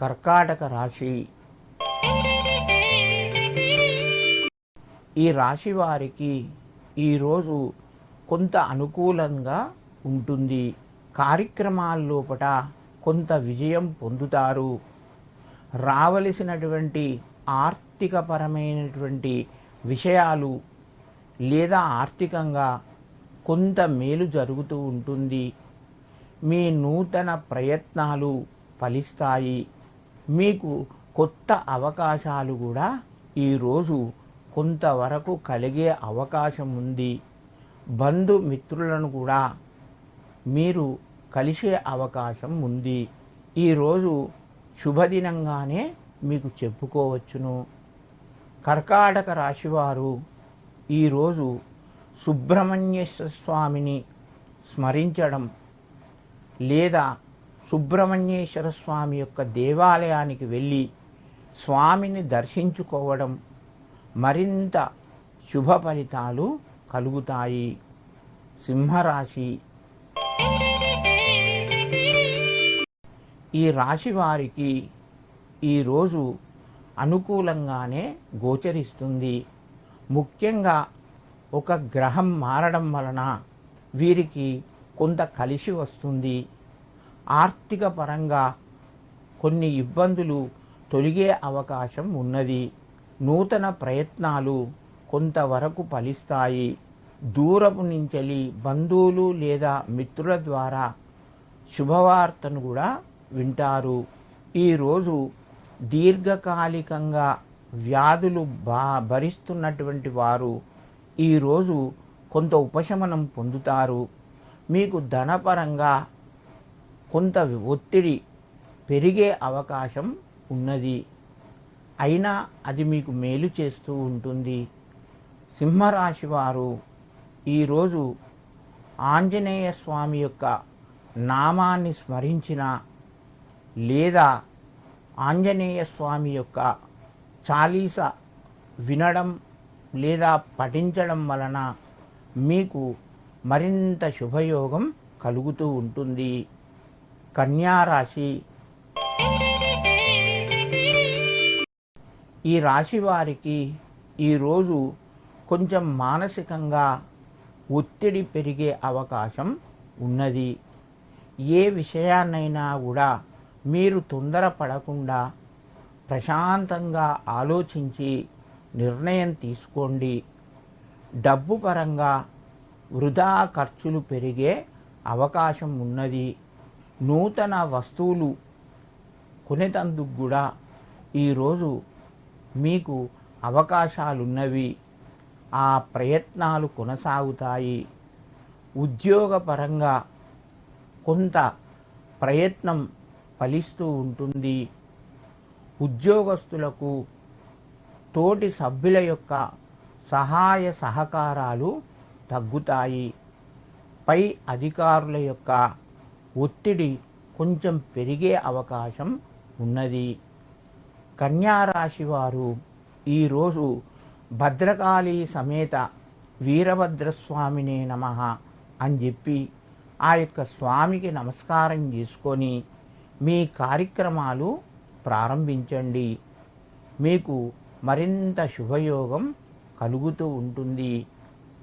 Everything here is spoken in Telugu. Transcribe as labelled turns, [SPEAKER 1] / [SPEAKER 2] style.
[SPEAKER 1] కర్కాటక రాశి. ఈ రాశి వారికి ఈరోజు కొంత అనుకూలంగా ఉంటుంది. కార్యక్రమాల లోపట కొంత విజయం పొందుతారు. రావలసినటువంటి ఆర్థికపరమైనటువంటి విషయాలు లేదా ఆర్థికంగా కొంత మేలు జరుగుతూ ఉంటుంది. మీ నూతన ప్రయత్నాలు ఫలిస్తాయి. మీకు కొత్త అవకాశాలు కూడా ఈరోజు కొంతవరకు కలిగే అవకాశం ఉంది. బంధుమిత్రులను కూడా మీరు కలిసే అవకాశం ఉంది. ఈరోజు శుభదినంగానే మీకు చెప్పుకోవచ్చును. కర్కాటక రాశివారు ఈరోజు సుబ్రహ్మణ్యేశ్వర స్వామిని స్మరించడం లేదా సుబ్రహ్మణ్యేశ్వర స్వామి యొక్క దేవాలయానికి వెళ్ళి స్వామిని దర్శించుకోవడం మరింత శుభ ఫలితాలు కలుగుతాయి. సింహరాశి. ఈ రాశి వారికి ఈరోజు అనుకూలంగానే గోచరిస్తుంది. ముఖ్యంగా ఒక గ్రహం మారడం వలన వీరికి కొంత కలిసి వస్తుంది. ఆర్థిక పరంగా కొన్ని ఇబ్బందులు తొలగే అవకాశం ఉన్నది. నూతన ప్రయత్నాలు కొంతవరకు ఫలిస్తాయి. దూరపు నుంచెలి బంధువులు లేదా మిత్రుల ద్వారా శుభవార్తను కూడా వింటారు. ఈరోజు దీర్ఘకాలికంగా వ్యాధులు బా భరిస్తున్నటువంటి వారు ఈరోజు కొంత ఉపశమనం పొందుతారు. మీకు ధనపరంగా కొంత ఒత్తిడి పెరిగే అవకాశం ఉన్నది. అయినా అది మీకు మేలు చేస్తూ ఉంటుంది. సింహరాశి వారు ఈరోజు ఆంజనేయ స్వామి యొక్క నామాన్ని స్మరించిన లేదా ఆంజనేయ స్వామి యొక్క చాలీస వినడం లేదా పఠించడం వలన మీకు మరింత శుభయోగం కలుగుతూ ఉంటుంది. కన్యారాశి. ఈ రాశి వారికి ఈరోజు కొంచెం మానసికంగా ఒత్తిడి పెరిగే అవకాశం ఉన్నది. ఏ విషయాన్నైనా కూడా మీరు తొందరపడకుండా ప్రశాంతంగా ఆలోచించి నిర్ణయం తీసుకోండి. డబ్బు పరంగా వృధా ఖర్చులు పెరిగే అవకాశం ఉన్నది. నూతన వస్తువులు కొనేటందుకు కూడా ఈరోజు మీకు అవకాశాలున్నవి. ఆ ప్రయత్నాలు కొనసాగుతాయి. ఉద్యోగపరంగా కొంత ప్రయత్నం ఫలిస్తూ ఉంటుంది. ఉద్యోగస్తులకు తోటి సభ్యుల యొక్క సహాయ సహకారాలు తగ్గుతాయి. పై అధికారుల యొక్క ఒత్తిడి కొంచెం పెరిగే అవకాశం ఉన్నది. కన్యారాశి వారు ఈరోజు భద్రకాళి సమేత వీరభద్రస్వామినే నమ అని చెప్పి ఆ యొక్క స్వామికి నమస్కారం చేసుకొని మీ కార్యక్రమాలు ప్రారంభించండి. మీకు మరింత శుభయోగం కలుగుతూ ఉంటుంది.